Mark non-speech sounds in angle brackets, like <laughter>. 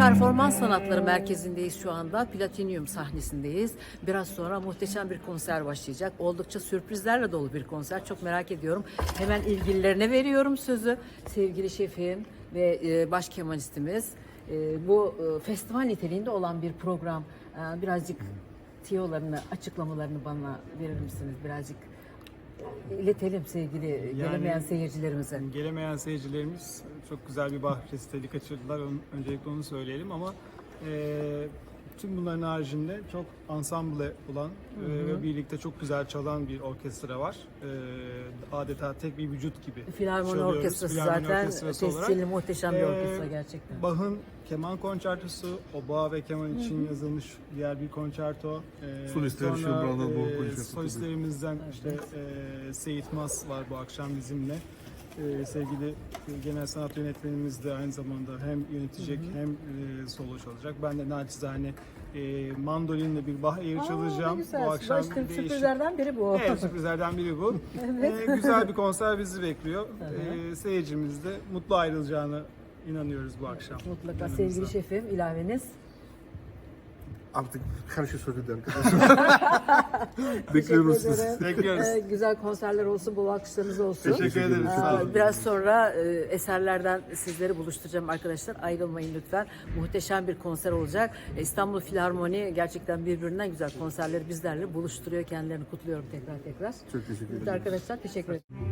Performans Sanatları Merkezi'ndeyiz şu anda. Platinyum sahnesindeyiz. Biraz sonra muhteşem bir konser başlayacak. Oldukça sürprizlerle dolu bir konser. Çok merak ediyorum. Hemen ilgililerine veriyorum sözü. Sevgili şefim ve e, baş kemanistimiz. E, Bu e, festival niteliğinde olan bir program. Birazcık tiyolarını, açıklamalarını bana verir misiniz? Birazcık iletelim sevgili gelemeyen seyircilerimize. Gelemeyen seyircilerimiz çok güzel bir Bach resitali kaçırdılar. Öncelikle onu söyleyelim ama e, tüm bunların haricinde çok ensemble olan e, ve birlikte çok güzel çalan bir orkestra var. E, adeta tek bir vücut gibi Filarmoni. Orkestrası Filarmoni zaten Orkestrası tescilli muhteşem bir Ee, orkestra gerçekten. Bach'ın keman konçertosu, oboa ve keman için yazılmış diğer bir konçerto. Ee, Solistler e, konçertosu. Solistlerimizden işte e, Seyit Mas var bu akşam bizimle. Ee, sevgili genel sanat yönetmenimiz de aynı zamanda hem yönetecek hem e, solo çalacak. Ben de naçizane e, mandolinle bir Aa, çalacağım. güzel. Bu akşam Başka değişik- sürprizlerden biri bu. Evet sürprizlerden biri bu. <laughs> Ee, güzel bir konser bizi bekliyor. Ee, seyircimiz de mutlu ayrılacağını inanıyoruz bu akşam. Mutlaka Yanımızda. sevgili şefim ilaveniz. Artık her şey söyledi arkadaşlar. Bekliyoruz <laughs> Teşekkür sizi. ederim. Bekliyoruz. Ee, güzel konserler olsun, bol alkışlarınız olsun. Teşekkür ederiz. Sağ olun. Biraz sonra e, eserlerden sizleri buluşturacağım arkadaşlar. Ayrılmayın lütfen. Muhteşem bir konser olacak. E, İstanbul Filarmoni gerçekten birbirinden güzel konserleri bizlerle buluşturuyor. Kendilerini kutluyorum tekrar tekrar. Çok teşekkür ederim. arkadaşlar teşekkür ederim.